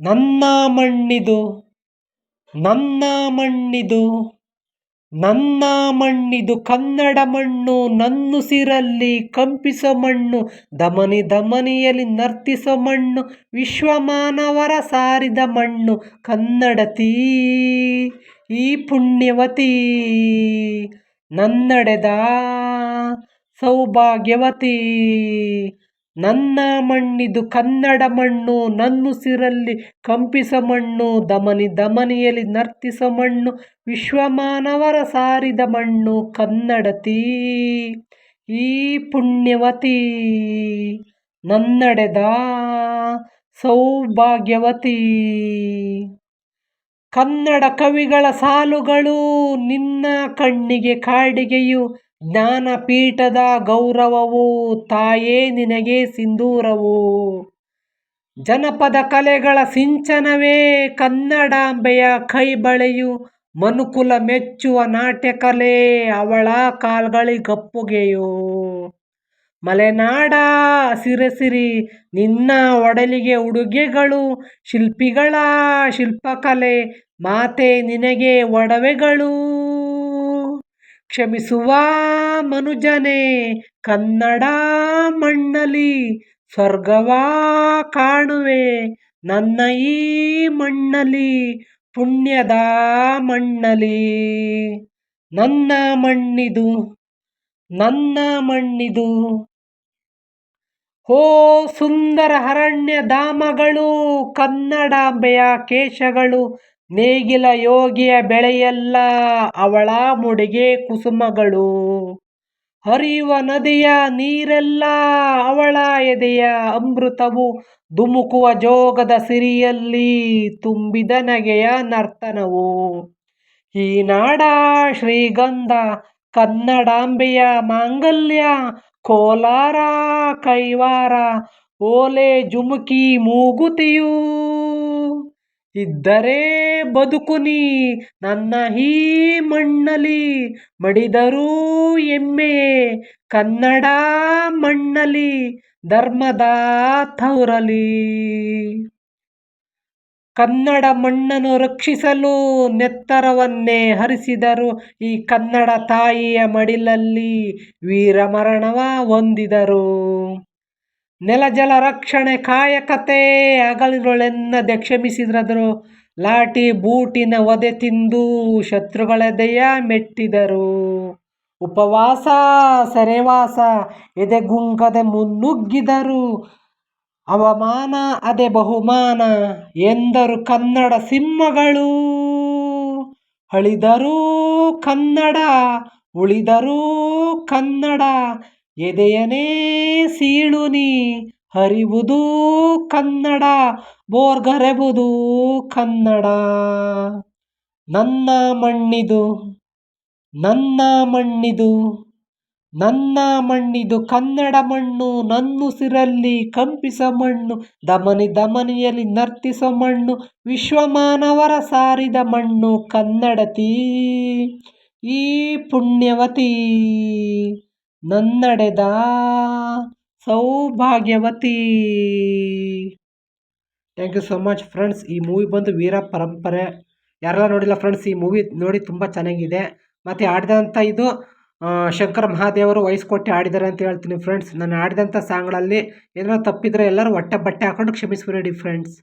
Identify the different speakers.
Speaker 1: ನನ್ನ ಮಣ್ಣಿದು ನನ್ನ ಮಣ್ಣಿದು ನನ್ನ ಮಣ್ಣಿದು ಕನ್ನಡ ಮಣ್ಣು ನನ್ನುಸಿರಲ್ಲಿ ಕಂಪಿಸ ಮಣ್ಣು, ದಮನಿ ದಮನಿಯಲ್ಲಿ ನರ್ತಿಸ ಮಣ್ಣು, ವಿಶ್ವಮಾನವರ ಸಾರಿದ ಮಣ್ಣು, ಕನ್ನಡತಿ, ಈ ಪುಣ್ಯವತಿ, ನನ್ನಡೆದ ಸೌಭಾಗ್ಯವತಿ. ನನ್ನ ಮಣ್ಣಿದು ಕನ್ನಡ ಮಣ್ಣು ನನ್ನುಸಿರಲ್ಲಿ ಕಂಪಿಸ ಮಣ್ಣು, ದಮನಿ ದಮನಿಯಲ್ಲಿ ನರ್ತಿಸ ಮಣ್ಣು, ವಿಶ್ವಮಾನವರ ಸಾರಿದ ಮಣ್ಣು, ಕನ್ನಡತಿ. ಈ ಪುಣ್ಯವತಿ ನನ್ನಡೆದ ಸೌಭಾಗ್ಯವತಿ. ಕನ್ನಡ ಕವಿಗಳ ಸಾಲುಗಳು ನಿನ್ನ ಕಣ್ಣಿಗೆ ಕಾಡಿಗೆಯು ಜ್ಞಾನಪೀಠದ ಗೌರವವು ತಾಯೇ ನಿನಗೆ ಸಿಂಧೂರವು. ಜನಪದ ಕಲೆಗಳ ಸಿಂಚನವೇ ಕನ್ನಡಾಂಬೆಯ ಕೈಬಳೆಯು ಮನುಕುಲ ಮೆಚ್ಚುವ ನಾಟ್ಯಕಲೆ ಅವಳ ಕಾಲ್ಗಳಿಗಪ್ಪುಗೆಯು. ಮಲೆನಾಡ ಸಿರಸಿರಿ ನಿನ್ನ ಒಡಲಿಗೆ ಉಡುಗೆಗಳು, ಶಿಲ್ಪಿಗಳ ಶಿಲ್ಪಕಲೆ, ಮಾತೆ ನಿನಗೆ ಒಡವೆಗಳು. ಕ್ಷಮಿಸುವ ಮನುಜನೇ, ಕನ್ನಡ ಮಣ್ಣಲಿ ಸ್ವರ್ಗವಾ ಕಾಣುವೆ, ನನ್ನ ಈ ಮಣ್ಣಲಿ ಪುಣ್ಯದ ಮಣ್ಣಲಿ ನನ್ನ ಮಣ್ಣಿದು ನನ್ನ ಮಣ್ಣಿದು. ಹೋ ಸುಂದರ ಅರಣ್ಯ ಧಾಮಗಳು ಕನ್ನಡಾಂಬೆಯ ಕೇಶಗಳು, ನೇಗಿಲ ಯೋಗಿಯ ಬೆಳೆಯಲ್ಲ ಅವಳ ಮುಡಿಗೆ ಕುಸುಮಗಳು. ಹರಿಯುವ ನದಿಯ ನೀರೆಲ್ಲ ಅವಳ ಎದೆಯ ಅಮೃತವು ಧುಮುಕುವ ಜೋಗದ ಸಿರಿಯಲ್ಲಿ ತುಂಬಿದ ನಗೆಯ ನರ್ತನವು. ಈ ನಾಡ ಶ್ರೀಗಂಧ ಕನ್ನಡಾಂಬೆಯ ಮಾಂಗಲ್ಯ, ಕೋಲಾರ, ಕೈವಾರ, ಓಲೆ ಜುಮುಕಿ ಮೂಗುತಿಯು. ಇದ್ದರೆ ಬದುಕುನಿ ನನ್ನ ಈ ಮಣ್ಣಲಿ, ಮಡಿದರೂ ಎಮ್ಮೆ ಕನ್ನಡ ಮಣ್ಣಲಿ, ಧರ್ಮದ ತೌರಲಿ ಕನ್ನಡ ಮಣ್ಣನ್ನು ರಕ್ಷಿಸಲು ನೆತ್ತರವನ್ನೇ ಹರಿಸಿದರು. ಈ ಕನ್ನಡ ತಾಯಿಯ ಮಡಿಲಲ್ಲಿ ವೀರಮರಣವ ಹೊಂದಿದರು. ನೆಲಜಲ ರಕ್ಷಣೆ ಕಾಯಕತೆ ಹಗಲಿರುಳೆನ್ನದೆ ಕ್ಷಮಿಸಿದರು. ಲಾಟಿ ಬೂಟಿನ ಒದೆ ತಿಂದು ಶತ್ರುಗಳೆದೆಯ ಮೆಟ್ಟಿದರು. ಉಪವಾಸ, ಸೆರೆವಾಸ ಎದೆಗುಂಗದೆ ಮುನ್ನುಗ್ಗಿದರು. ಅವಮಾನ ಅದೇ ಬಹುಮಾನ ಎಂದರು ಕನ್ನಡ ಸಿಂಹಗಳು. ಅಳಿದರೂ ಕನ್ನಡ, ಉಳಿದರೂ ಕನ್ನಡ, ಎದೆಯನೇ ಸೀಳುನಿ ಹರಿವುದು ಕನ್ನಡ, ಬೋರ್ಗರೆಬುದು ಕನ್ನಡ. ನನ್ನ ಮಣ್ಣಿದು ನನ್ನ ಮಣ್ಣಿದು ನನ್ನ ಮಣ್ಣಿದು ಕನ್ನಡ ಮಣ್ಣು ನನ್ನುಸಿರಲ್ಲಿ ಕಂಪಿಸ ಮಣ್ಣು ಧಮನಿ ಧಮನಿಯಲ್ಲಿ ನರ್ತಿಸೋ ಮಣ್ಣು, ವಿಶ್ವಮಾನವರ ಸಾರಿದ ಮಣ್ಣು, ಕನ್ನಡತಿ. ಈ ಪುಣ್ಯವತಿ ನನ್ನಡೆದ ಸೌಭಾಗ್ಯವತಿ. Thank you so much friends ಈ ಮೂವಿ ಬಂದು ವೀರ ಪರಂಪರೆ. ಯಾರೆಲ್ಲ ನೋಡಿಲ್ಲ ಫ್ರೆಂಡ್ಸ್ ಈ ಮೂವಿ ನೋಡಿ ತುಂಬ ಚೆನ್ನಾಗಿದೆ. ಮತ್ತು ಆಡಿದಂಥ ಇದು ಶಂಕರ ಮಹಾದೇವರು ವಹಿಸ್ಕೊಟ್ಟು ಆಡಿದ್ದಾರೆ ಅಂತ ಹೇಳ್ತೀನಿ ಫ್ರೆಂಡ್ಸ್ ನಾನು ಆಡಿದಂಥ ಸಾಂಗ್ಗಳಲ್ಲಿ ಏನಾರ ತಪ್ಪಿದ್ರೆ ಎಲ್ಲರೂ ಹೊಟ್ಟೆ ಬಟ್ಟೆ ಹಾಕೊಂಡು ಕ್ಷಮಿಸ್ಬಿಡಿ ಫ್ರೆಂಡ್ಸ್